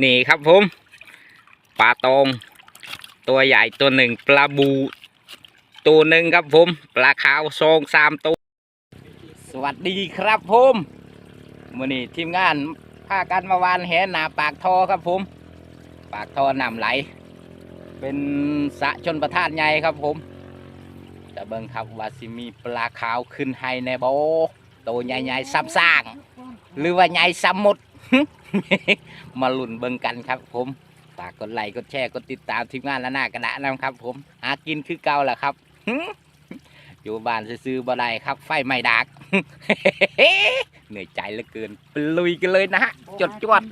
นี่ครับผมปลาตองตัวใหญ่ตัวหนึ่งปลาบูตัวหนึ่งครับผมปลาขาวทรงสามตัวสวัสดีครับผมมื่อนี้ทีมงานพากันมาวานแหนาปากทอครับผม ปากทอนำไหล เป็นสะชนประทานใหญ่ครับผมจะเบิ่งครับว่าสิมีปลาขาวขึ้นให้ในโบตัวใหญ่ๆซ้ำซากหรือว่าใหญ่ซ้ำหมด มาลุ่นเบิ่งกันครับ ผมฝากกดไลค์กดแชร์กดติดตามทีมงานและหน้ากระดานะครับ ผมหากินคือเก่าแหละครับอยู่บ้านซื้อบ่ได้ครับ ไฟไม่ดักเหนื่อยใจเหลือเกินปลุยกันเลยนะฮะจดจวด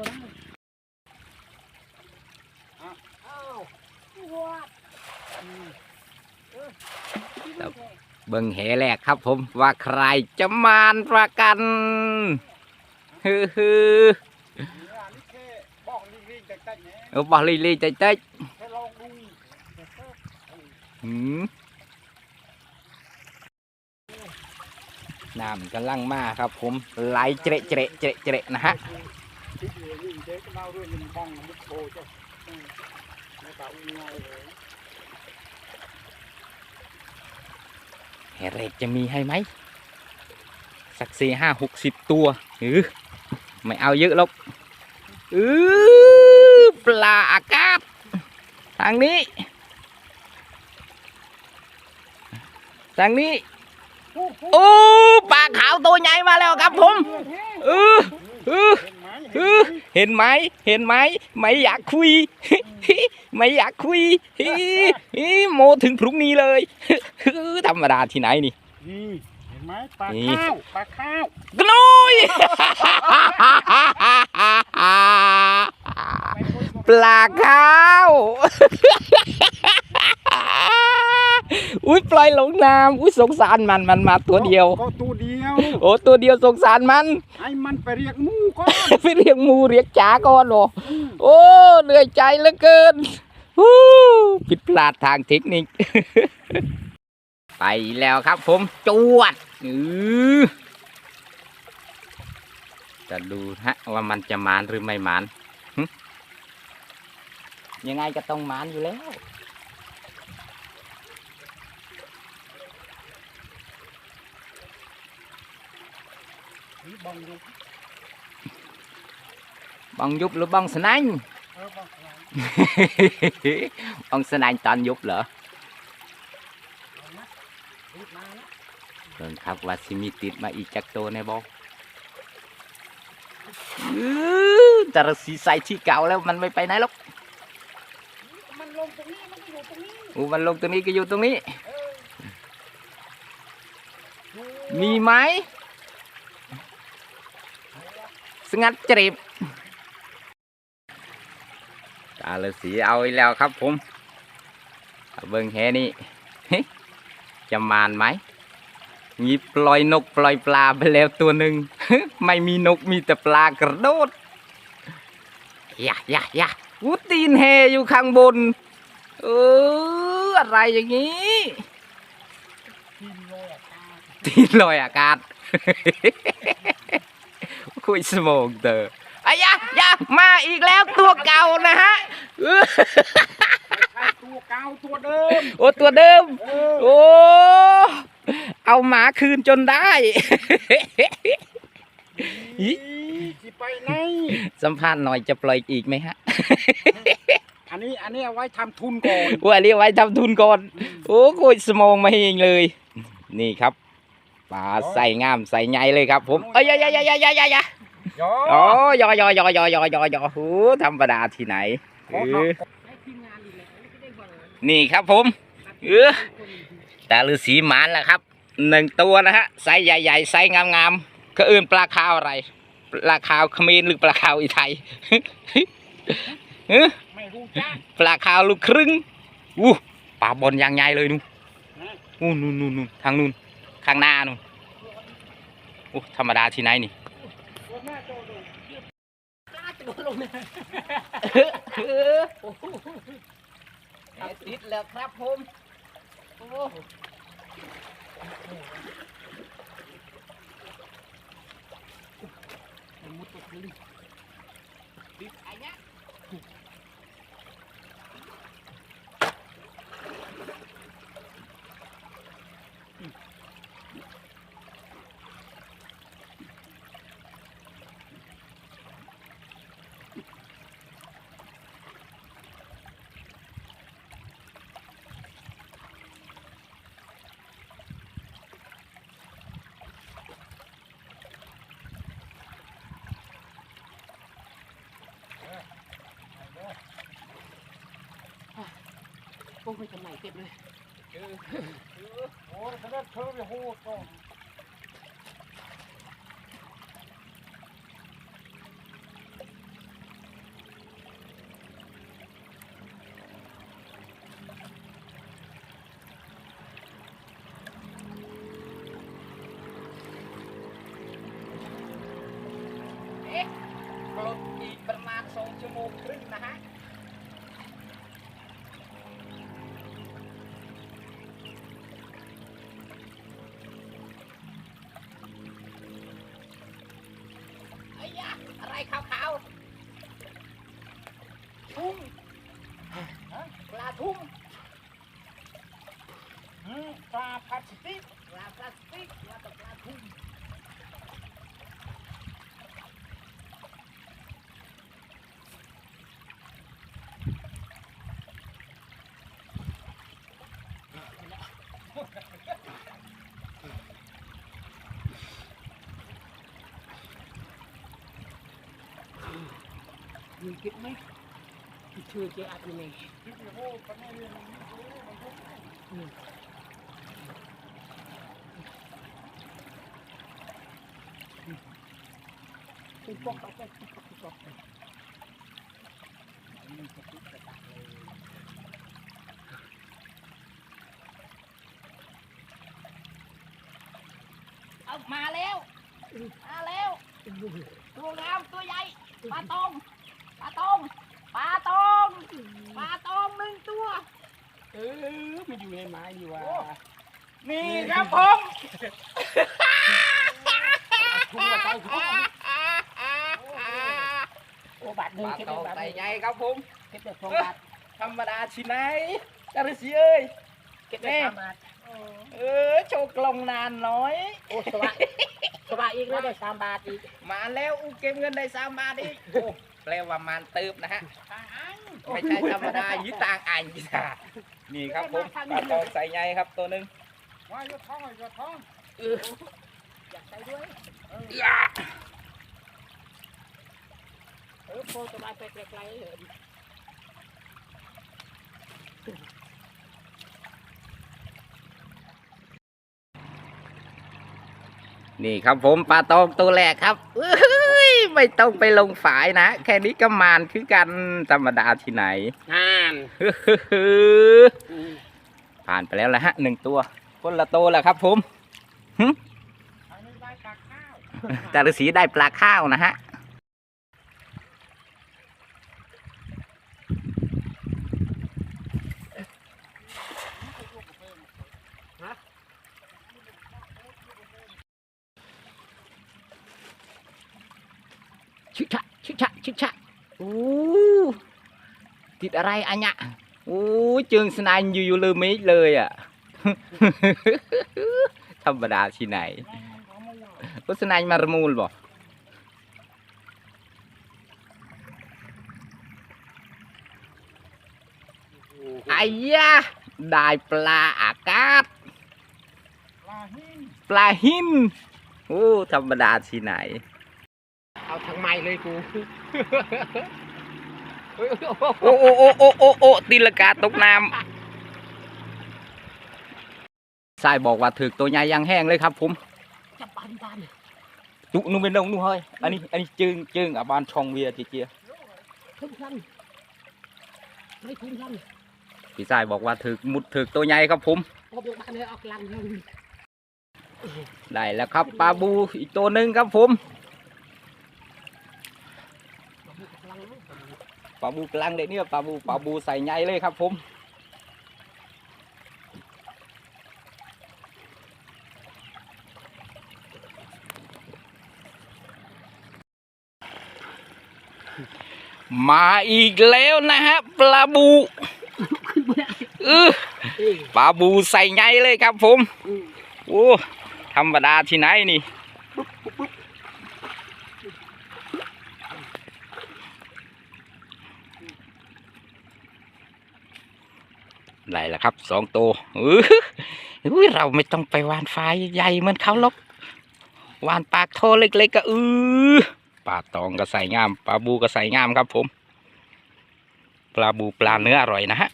เบิ่งเหแรกครับผมว่าใครจะมานประกัน ฮือ เออบอกลีลีใจใจหืมน้ำกำลังมาครับผมไหลเจระเจระเจระเจระนะฮะเหแรกจะมีให้ไหม สักสี่ห้าหกสิบตัวหรือไม่เอาเยอะหรอกอือ ปลาอากาศทางนี้ ทางนี้โอ้ปลาขาวตัวใหญ่มาแล้วครับผมเออเออเออเห็นไหมเห็นไหมไม่อยากคุย ไม่อยากคุยฮิโมถึงพรุ่งนี้เลยธรรมดาที่ไหนนี่นี่เห็นไหมปลานี่ข้าวปลาข้าวกนุย ปลาข้าว อุ้ยปล่อยลงน้ำอุ้ยสงสารมันมันมาตัวเดียว ก็ตัวเดียว โอ้ตัวเดียวสงสารมันให้มันไปเรียกหมูก่อน ไปเรียกหมูเรียกจ๋าก่อนเหรอโอ้เหนื่อยใจเหลือเกินฮู้ผิดพลาดทางเทคนิค ไปแล้วครับผมจวดอือจะดูฮะว่ามันจะมานหรือไม่มานหึ ยังไงก็ต้องมานอยู่แล้วนี่บังดูบังยุบหรือบังสนันเออบังอะไรบังสนันตอนยุบเหรอรีบมานะเบิ่งครับว่าสิมีติดมาอีกจักโตวในบ่อื้อแต่เราสีใสที่เก่าแล้วมันไม่ไปไหนหรอกมัน ลงตรงนี้มันก็อยู่ตรงนี้อู้มันลงตรงนี้ก็อยู่ตรงนี้เออดูมีไหมสงัดจริบตาฤาษีเอาอีกแล้วครับผมเอาเบิ่งแฮนี่จะมานไหมมีปล่อยนกปล่อยปลาไปแล้วตัวหนึ่งไม่มีนกมีแต่ปลากระโดดยะยะยะ กูตีนแฮอยู่ข้างบน เอออะไรอย่างนี้ทีมโรยอะตาตีนลอยอากาศคุยสมองเตอร์อายะยะมาอีกแล้วตัวเก่านะฮะเออใช่ตัวเก่าตัวเดิม โอ้ตัวเดิมเออโอ้ เอาหมาคืนจนได้ อิสิไปไหนสัมภาษณ์หน่อยจะปล่อยอีกไหมฮะอันนี้อันนี้เอาไว้ทำทุนก่อนว่าเรียกไว้ทำทุนก่อน โอ้คุยสมองมาเองเลย นี่ครับปลาใส่งามใส่ใหญ่เลยครับ ผมเอ้ยยยยยยยยยอโอ้ยอยอยอยอยอยอยอโหธรรมดาที่ไหนเออนี่ครับผม เออตาฤาษีหมานแล้วครับหนึ่งตัวนะฮะไซส์ใหญ่ๆไซส์งามๆ ก็อื่นปลาขาวอะไร ปลาขาวเขมรหรือปลาขาวอีไทยเออไม่รู้จ้าปลาขาวลูกครึ่งอู้ปลาบอลยางใหญ่เลยนู่นอู้นู่นนู่นนู่นทางนู่นข้างหน้านู่นโอ้ธรรมดาที่ไหนนี่ตัวแม่ตัวดูติดแล้วครับผมโอ้ Gracias. ปุ๊บไปทำไมเก็บเลยโอ้ยเขาดเธอไปโหดก่อนปลดอีกประมาณสองชั่วโมงครึ่ง ทุ่งฮะปลาทุ่งอืมปลาพลาสติกปลาพลาสติกปลาตกปลาทุ่งมีเก็บไหม ชื่อเจ๊อัดอยู่นี่ที่ไปโหดกันไม่เรียนมันทุกข์คุณปอกเอาไปคุณปอกปอกเอามาแล้วมาแล้วตัวงามตัวใหญ่ปลาตองปลาตอง ปลาตองปลาตองหนึ่งตัวเออมันอยู่ในไม้ดีว่านี่ครับผมทุ่งมาใส่ทุ่งโอ้บาทหนึ่ปงลาเก็บตองได้บาทใส่ใหญ่ครับผมเก็บได้สองบาทธรรมดาชิไหนจารุสีเอ้ยเก็บได้สามบาท เออโชว์กลองนานน้อย โอ้สบายสบายอีกแล้วได้สามบาทอีกมาแล้วอู้เก็บเงินได้สามบาทอีกโอ้แปลว่ามานเติบนะฮะทางอังไม่ใช่ธรรมดายี่ต่างอ่านยี่ตานี่ครับผมปลาตองใส่ใหญ่ครับตัวหนึ่งว่าอย่าท้องอย่าท้องเอออยากใส่ด้วยเออพอสบายไปไกลๆเลย นี่ครับผมปลาตองตัวแรกครับเอ้ยไม่ต้องไปลงฝายนะ แค่นี้ก็มานคือกันธรรมดาที่ไหนนานผ่านไปแล้วแหละฮะหนึ่งตัว คนละโตวแล้วครับผมอันนี้ได้ตักข้าวจารุสีได้ปลาข้าวนะฮะ ชิชะชิชะชิชะโอ้ติดอะไรอันเนี้ยโอ้เจิงสนายอยู่อยู่เลยไม่เลยอะธ เอาทางไม้เลยกูโอ้โอ้โอ้โอ้โอ้โอ้ตีลงกาตกน้ำทรายบอกว่าถึกตัวใหญ่ยังแห้งเลยครับ ผมจับบ้านบ้านจุนุ่มเป็นนงนู่นเฮ้ยอันนี้อันนี้จึงจึงอะบานชองเวียจีเจียทุ่มสั้นไม่ทุ่มสั้นพี่ทรายบอกว่าถึกมุดถึกตัวใหญ่ครับผมพอบบ้านเลยออกลังเลยได้แล้วครับปลาบูอีกตัวหนึ่งครับผม ปลาบูกลางเด็กเนี่ยปลาบูปลาบูใส่ใหญ่เลยครับผมมาอีกแล้วนะฮะปลาบูเออปลาบูใส่ใหญ่เลยครับผมโอ้ธรรมดาที่ไหนนี่ ได้แล้วครับสองตัวอื้ออุ้ยเราไม่ต้องไปวานไฟใหญ่เหมือนเขาหรอกวานปากโทเล็กๆก็อือปลาตองก็ใส่งามปลาบูก็ใส่งามครับผม ปลาบูปลาเนื้ออร่อยนะฮะ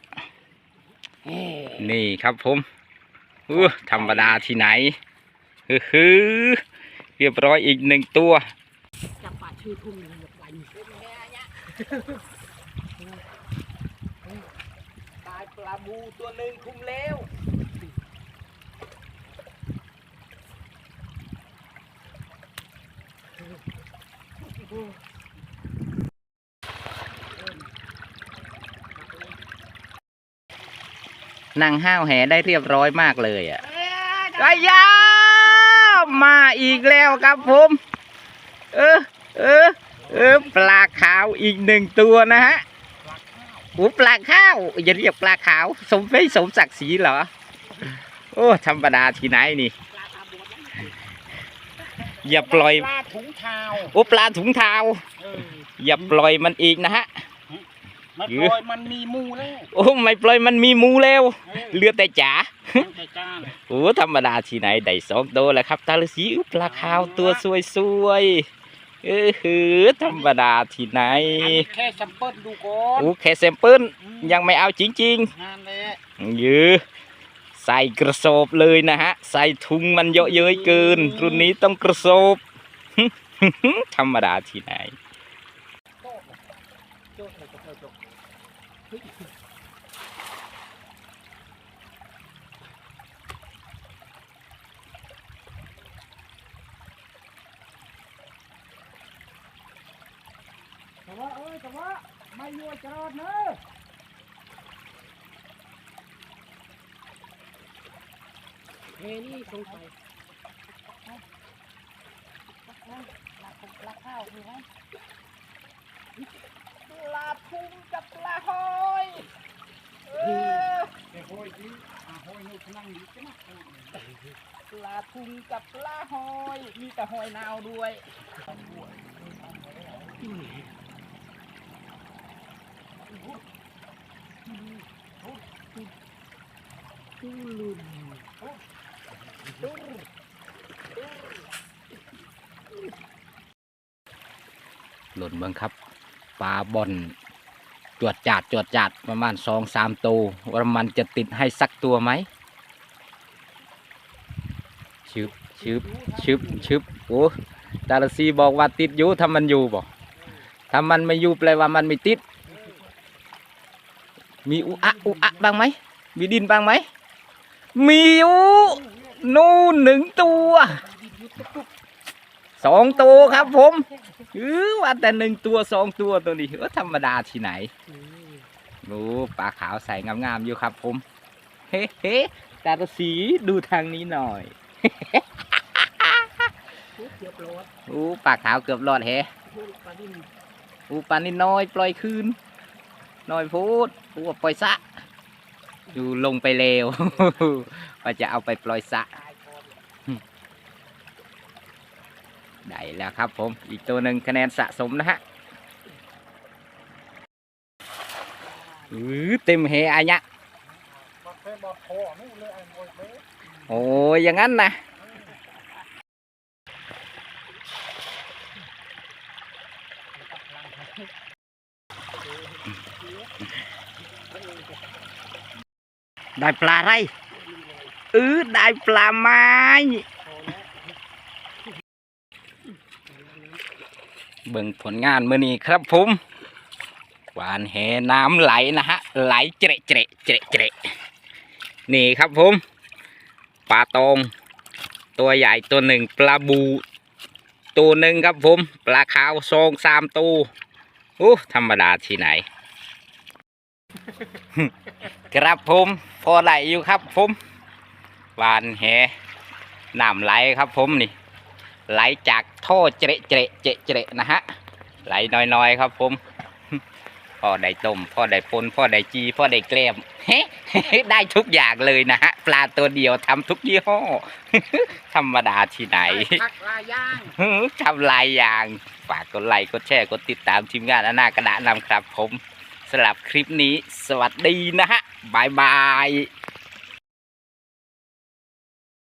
นี่ครับผมอู้ธรรมดาที่ไหนฮือฮือเรียบร้อยอีกหนึ่งตัวจับปลาชื่อทุ่งเลยหมดวันตายป ลาบูตัวหนึ่งคุ้มแล้วนั่งห้าวแหได้เรียบร้อยมากเลยอะไอ้ยามาอีกแล้วครับผม เออ เออ เออ ปลาขาวอีกหนึ่งตัวนะฮะ โอ้ปลาข้าวอย่าเรียกปลาขาว สมไม่สมศักดิ์ศรีเหรอ โอ้ธรรมดาที่ไหนนี่ปลาตาบวมอย่าปล่อยปลาถุงเท้าโอ้ปลาถุงเท้าเอออย่าปล่อยมันอีกนะฮะมันยื้ปอล่อยมันมีมูแล้วโอ้ไม่ปล่อยมันมีหมูแล้วเออเหลือแต่จ๋ามันจะจ้างโอ้ธรรมดาที่ไหนได้สองตัวแล้วครับตาลสีอุ๊ยปลาขาวตัวสวยสวยๆ เออหือธรรมดาที่ไหนอันนี้แค่แซมเปิลดูก่อนโอ้แค่แซมเปิลยังไม่เอาจริงงานเลยๆยือใส่กระสอบเลยนะฮะ ใส่ถุงมันเยอะเย้ยเกิน รุ่นนี้ต้องกระสอบธรรมดาที่ไหน โจ๊กเลยก็โจ๊กเฮ้ย แต่ว่าเอ้ยแต่ว่าไม่ ยัวจรอดเนอะเฮ้ยนี่สงสัยปลาข้าวมีไหมปลาทุ่งกับปลาหอยแต่โหยที่อ่าโหยนู่นนั่งอยู่ใช่ไหมปลาทุ่งกับปลาหอย มีแต่หอยนาวด้วย ตุ้งลุนหล่นบ้างครับปลาบอนจวดจาดจวดจาดประมาณสองสามตัวว่ามันจะติดให้สักตัวไหมชึบชึบชึบชึบโอ้ดาราซีบอกว่าติดอยู่ถ้ามันอยู่บอกถ้ามันไม่อยู่แปลว่ามันไม่ติด มีอุอะอุอะบ้างไหมมีดินบ้างไหม มีอยู่นู่นหนึ่งตัวสองตัวครับผมเออว่าแต่หนึ่งตัวสองตัวตัวนี้เออธรรมดาที่ไหนดูปลาขาวใส่งามๆอยู่ครับผมเฮ้เฮ้ตาสีดูทางนี้หน่อยอู้ปลาขาวเกือบรอดแฮะปลาดิ้นอู้ปลานิดน้อยปล่อยคืนน้อยพูดอู้ปล่อยสะ ดูลงไปเร็ว ว่าจะเอาไปปล่อยสะได้แล้วครับผม อีกตัวหนึ่งคะแนนสะสมนะฮะเต็มเฮอะเนี่ยไอ้โหยเฟโอ้ยอย่างนั้นนะ ได้ปลาอะไรเออได้ปลาไม้เบิ่งผลงานมื่อนี้ครับผมหวานแหน้ำไหลนะฮะ ไหลเจระเจระเจระเจระนี่ครับผมปลาตองตัวใหญ่ตัวหนึ่งปลาบู ตัวหนึ่งครับผม ปลาขาวทรงสามตัวโอ้ธรรมดาที่ไหน ครับผมพอไหลอยู่ครับผมหวานแหน้ำไหลครับผมนี่ ไหลจากท่อเจระเจระเจระเจระนะฮะไหลน้อยๆครับผมพ่อได้ต้มพ่อได้ปนพ่อได้จีพ่อได้แกล้มเฮ้ได้ทุกอย่างเลยนะฮะปลาตัวเดียวทำทุกยี่ห้อธรรมดาที่ไหนผักลายย่างทำลายยางฝากกดไลค์กดแชร์กดติดตามทีมงานอานากระดานำครับผม สำหรับคลิปนี้สวัสดีนะฮะบายบาย